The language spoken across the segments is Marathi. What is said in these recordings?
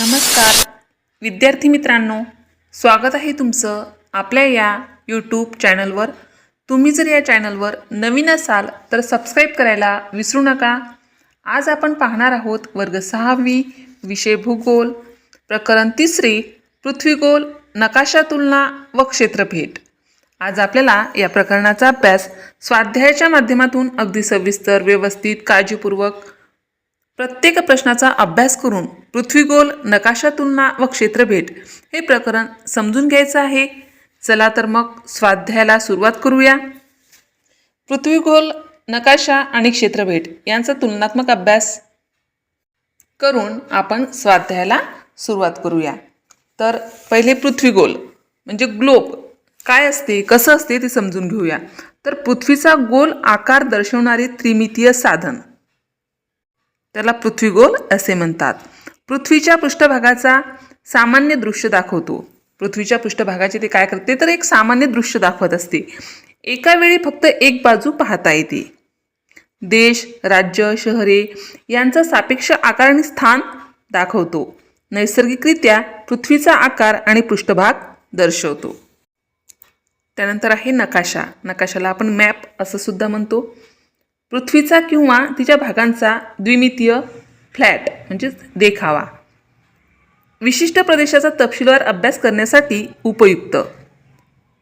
नमस्कार. विद्यार्थी मित्रांनो स्वागत आहे तुमचं आपल्या या यूट्यूब चॅनलवर तुम्ही जर या चॅनलवर नवीन असाल तर सबस्क्राईब करायला विसरू नका. आज आपण पाहणार आहोत वर्ग सहावी विषय भूगोल प्रकरण तिसरे पृथ्वीगोल नकाशा तुलना व क्षेत्रभेट आज आपल्याला या प्रकरणाचा अभ्यास स्वाध्यायाच्या माध्यमातून अगदी सविस्तर व्यवस्थित काळजीपूर्वक प्रत्येक प्रश्नाचा अभ्यास करून पृथ्वीगोल नकाशा तुलना व क्षेत्रभेट हे प्रकरण समजून घ्यायचं आहे. चला तर मग स्वाध्यायाला सुरुवात करूया. पृथ्वीगोल नकाशा आणि क्षेत्रभेट यांचा तुलनात्मक अभ्यास करून आपण स्वाध्यायाला सुरुवात करूया. तर पहिले पृथ्वीगोल म्हणजे ग्लोब. काय असते कसं असते ते समजून घेऊया. तर पृथ्वीचा गोल आकार दर्शवणारे त्रिमितीय साधन. त्याला पृथ्वीगोल असे म्हणतात. पृथ्वीच्या पृष्ठभागाचा सामान्य दृश्य दाखवतो. पृथ्वीच्या पृष्ठभागाचे ते काय करते? तर एक सामान्य दृश्य दाखवत असते. एका वेळी फक्त एक बाजू पाहता येते. देश राज्य शहरे यांचा सापेक्ष आकार आणि स्थान दाखवतो. नैसर्गिकरित्या पृथ्वीचा आकार आणि पृष्ठभाग दर्शवतो. त्यानंतर आहे नकाशा. नकाशाला आपण मॅप असं सुद्धा म्हणतो. पृथ्वीचा किंवा तिच्या भागांचा द्विमितीय फ्लॅट म्हणजेच देखावा. विशिष्ट प्रदेशाचा तपशीलवार अभ्यास करण्यासाठी उपयुक्त.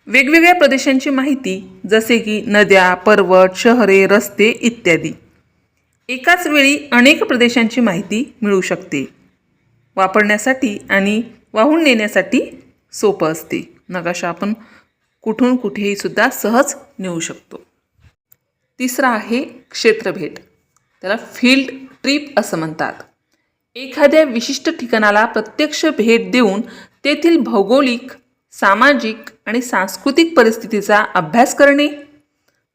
वेगवेगळ्या प्रदेशांची माहिती जसे की नद्या पर्वत शहरे रस्ते इत्यादी. एकाच वेळी अनेक प्रदेशांची माहिती मिळू शकते. वापरण्यासाठी आणि वाहून नेण्यासाठी सोपं असते. नकाशा आपण कुठून कुठेही सुद्धा सहज नेऊ शकतो. तिसरा आहे क्षेत्रभेट त्याला फील्ड ट्रिप असं म्हणतात. एखाद्या विशिष्ट ठिकाणाला प्रत्यक्ष भेट देऊन तेथील भौगोलिक सामाजिक आणि सांस्कृतिक परिस्थितीचा अभ्यास करणे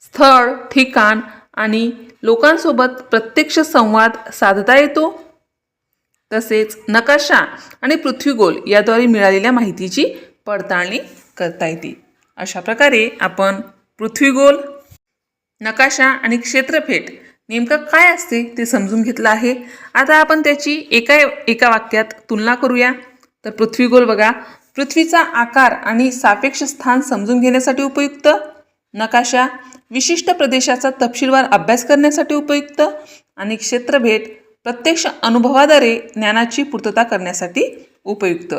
स्थळ ठिकाण आणि लोकांसोबत प्रत्यक्ष संवाद साधता येतो. तसेच नकाशा आणि पृथ्वीगोल याद्वारे मिळालेल्या माहितीची पडताळणी करता येते. अशा प्रकारे आपण पृथ्वीगोल नकाशा आणि क्षेत्रफेट नेमकं काय असते ते समजून घेतलं आहे. आता आपण त्याची एका एका वाक्यात तुलना करूया. तर पृथ्वीगोल बघा. पृथ्वीचा आकार आणि सापेक्ष स्थान समजून घेण्यासाठी उपयुक्त. नकाशा विशिष्ट प्रदेशाचा तपशीलवार अभ्यास करण्यासाठी उपयुक्त. आणि क्षेत्रभेट प्रत्यक्ष अनुभवाद्वारे ज्ञानाची पूर्तता करण्यासाठी उपयुक्त.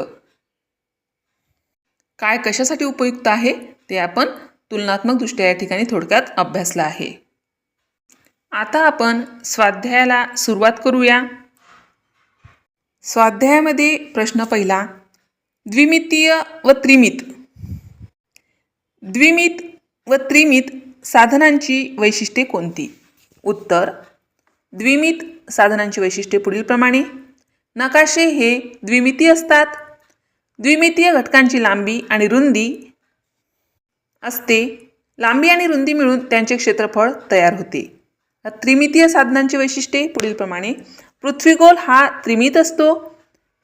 काय कशासाठी उपयुक्त आहे ते आपण तुलनात्मकदृष्ट्या या ठिकाणी थोडक्यात अभ्यासला आहे. आता आपण स्वाध्यायाला सुरुवात करूया. स्वाध्यायामध्ये प्रश्न पहिला द्विमितीय व त्रिमित. द्विमित व त्रिमित साधनांची वैशिष्ट्ये कोणती? उत्तर द्विमित साधनांची वैशिष्ट्ये पुढीलप्रमाणे नकाशे हे द्विमिती असतात. द्विमितीय घटकांची लांबी आणि रुंदी असते. लांबी आणि रुंदी मिळून त्यांचे क्षेत्रफळ तयार होते. त्रिमितीय साधनांची वैशिष्ट्ये पुढीलप्रमाणे पृथ्वीगोल हा त्रिमित असतो.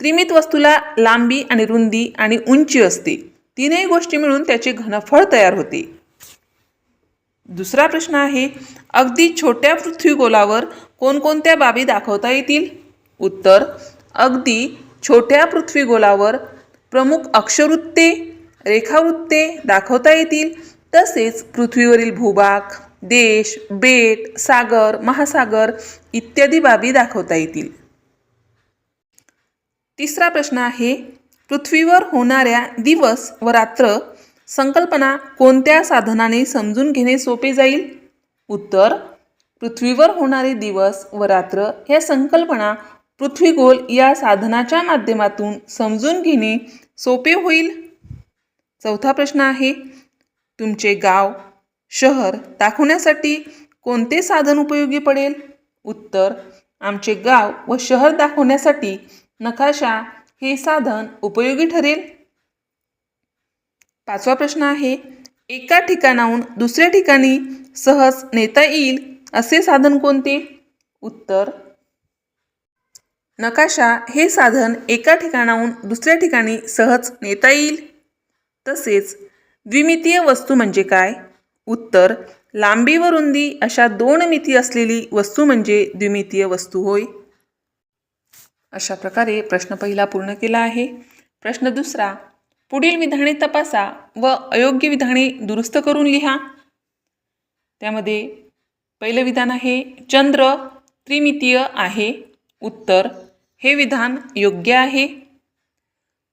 त्रिमित वस्तूला लांबी आणि रुंदी आणि उंची असते. तीनही गोष्टी मिळून त्याचे घनफळ तयार होते. दुसरा प्रश्न आहे अगदी छोट्या पृथ्वीगोलावर कोणकोणत्या बाबी दाखवता येतील? उत्तर अगदी छोट्या पृथ्वीगोलावर प्रमुख अक्षवृत्ते रेखावृत्ते दाखवता येतील. तसेच पृथ्वीवरील भूभाग देश बेट सागर महासागर इत्यादी बाबी दाखवता येतील. तिसरा प्रश्न आहे पृथ्वीवर होणाऱ्या दिवस व रात्र संकल्पना कोणत्या साधनाने समजून घेणे सोपे जाईल? उत्तर पृथ्वीवर होणारे दिवस व रात्र या संकल्पना पृथ्वीगोल या साधनाच्या माध्यमातून समजून घेणे सोपे होईल. चौथा प्रश्न आहे तुमचे गाव शहर दाखवण्यासाठी कोणते साधन उपयोगी पडेल? उत्तर आमचे गाव व शहर दाखवण्यासाठी नकाशा हे साधन उपयोगी ठरेल. पाचवा प्रश्न आहे एका ठिकाणाहून दुसऱ्या ठिकाणी सहज नेता येईल असे साधन कोणते? उत्तर नकाशा हे साधन एका ठिकाणाहून दुसऱ्या ठिकाणी सहज नेता येईल. तसेच द्विमितीय वस्तू म्हणजे काय? उत्तर लांबी व रुंदी अशा दोन मिती असलेली वस्तू म्हणजे द्विमितीय वस्तू होय. अशा प्रकारे प्रश्न पहिला पूर्ण केला आहे. प्रश्न दुसरा पुढील विधाने तपासा व अयोग्य विधाने दुरुस्त करून लिहा. त्यामध्ये पहिलं विधान आहे चंद्र त्रिमितीय आहे. उत्तर हे विधान योग्य आहे.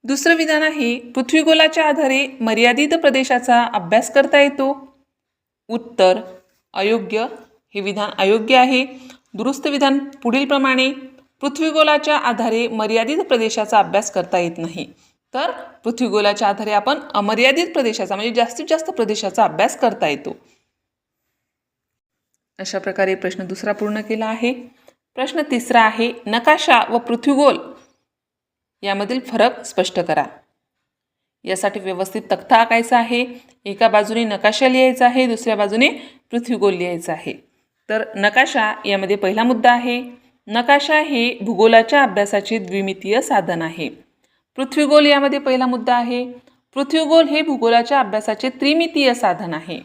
दुसरं विधान आहे पृथ्वीगोलाच्या आधारे मर्यादित प्रदेशाचा अभ्यास करता येतो. उत्तर अयोग्य हे विधान अयोग्य आहे. दुरुस्त विधान पुढीलप्रमाणे पृथ्वीगोलाच्या आधारे मर्यादित प्रदेशाचा अभ्यास करता येत नाही. तर पृथ्वीगोलाच्या आधारे आपण अमर्यादित प्रदेशाचा म्हणजे जास्तीत जास्त प्रदेशाचा अभ्यास करता येतो. अशा प्रकारे प्रश्न दुसरा पूर्ण केला आहे. प्रश्न तिसरा आहे नकाशा व पृथ्वीगोल यामधील फरक स्पष्ट करा. यासाठी व्यवस्थित तक्ता आकायचा आहे. एका बाजूने नकाशा लिहायचा आहे दुसऱ्या बाजूने पृथ्वीगोल लिहायचा आहे. तर नकाशा यामध्ये पहिला मुद्दा आहे. नकाशा हे भूगोलाच्या अभ्यासाचे द्विमितीय साधन आहे. पृथ्वीगोल यामध्ये पहिला मुद्दा आहे. पृथ्वीगोल हे भूगोलाच्या अभ्यासाचे त्रिमितीय साधन आहे.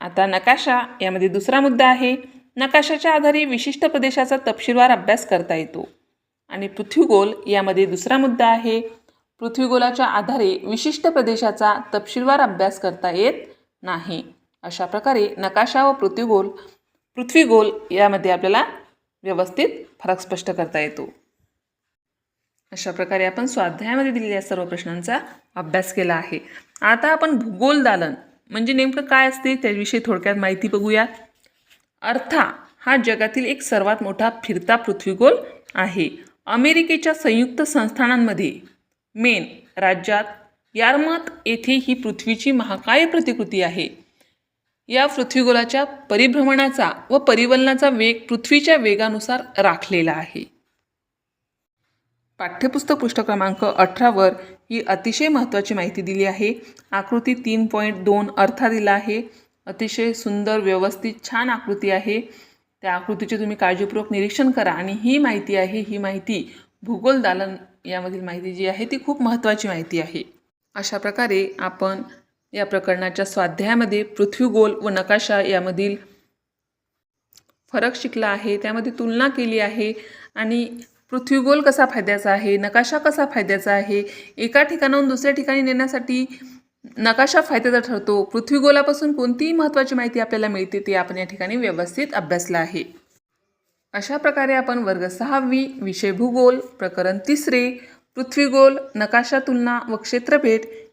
आता नकाशा यामध्ये दुसरा मुद्दा आहे. नकाशाच्या आधारे विशिष्ट प्रदेशाचा तपशीलवार अभ्यास करता येतो. आणि पृथ्वीगोल यामध्ये दुसरा मुद्दा आहे. पृथ्वीगोलाच्या आधारे विशिष्ट प्रदेशाचा तपशीलवार अभ्यास करता येत नाही. अशा प्रकारे नकाशा व पृथ्वीगोल पृथ्वीगोल यामध्ये आपल्याला व्यवस्थित फरक स्पष्ट करता येतो. अशा प्रकारे आपण स्वाध्यायामध्ये दिलेल्या सर्व प्रश्नांचा अभ्यास केला आहे. आता आपण भूगोल दालन म्हणजे नेमकं काय असते त्याविषयी थोडक्यात माहिती बघूया. अर्था हा जगातील एक सर्वात मोठा फिरता पृथ्वीगोल आहे. अमेरिकेच्या संयुक्त संस्थानांमध्ये मेन राज्यात यारमत येथे ही पृथ्वीची महाकाय प्रतिकृती आहे. या पृथ्वीगोलाच्या परिभ्रमणाचा व परिवलनाचा वेग पृथ्वीच्या वेगानुसार राखलेला आहे. पाठ्यपुस्तक पृष्ठ क्रमांक अठरावर ही अतिशय महत्त्वाची माहिती दिली आहे. आकृती तीन पॉईंट दोन अर्था दिला आहे. अतिशय सुंदर व्यवस्थित छान आकृती आहे. त्या आकृतीचे तुम्ही काळजीपूर्वक निरीक्षण करा. आणि ही माहिती आहे ही माहिती भूगोल दालन यामधील माहिती जी आहे ती खूप महत्त्वाची माहिती आहे. अशा प्रकारे आपण या प्रकरणाच्या स्वाध्यायामध्ये पृथ्वीगोल व नकाशा यामधील फरक शिकला आहे त्यामध्ये तुलना केली आहे. आणि पृथ्वीगोल कसा फायद्याचा आहे नकाशा कसा फायद्याचा आहे एका ठिकाणाहून दुसऱ्या ठिकाणी नेण्यासाठी नकाशा फायद्याचा ठरतो. पृथ्वीगोलापासून कोणतीही महत्त्वाची माहिती आपल्याला मिळते ते आपण या ठिकाणी व्यवस्थित अभ्यासलं आहे. अशा प्रकारे आपण वर्ग सहावी विषय भूगोल प्रकरण तिसरे पृथ्वीगोल नकाशा तुलना व क्षेत्रभेट